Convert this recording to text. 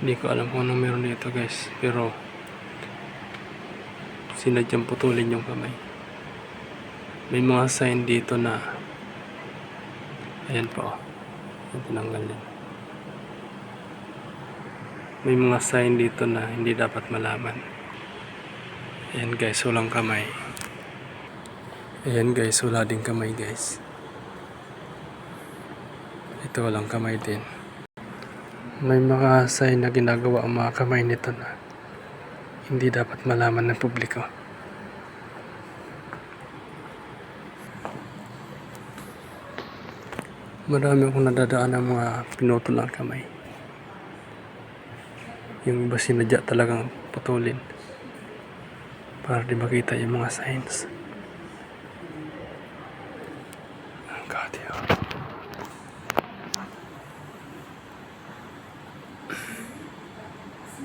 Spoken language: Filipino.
Hindi ko alam kung anong meron dito guys. Pero sinadyang putulin yung kamay. May mga sign dito na ayan po. Yung tinanggal yun. May mga sign dito na hindi dapat malaman. Ayan guys, walang kamay. Ayan guys, wala din kamay guys. Ito walang kamay din. May mga sign na ginagawa ang mga kamay nito na hindi dapat malaman ng publiko. Marami akong nadadaan ng mga pinutol ang kamay. Yung iba sinadya talagang putulin para di makita yung mga signs. God, yeah.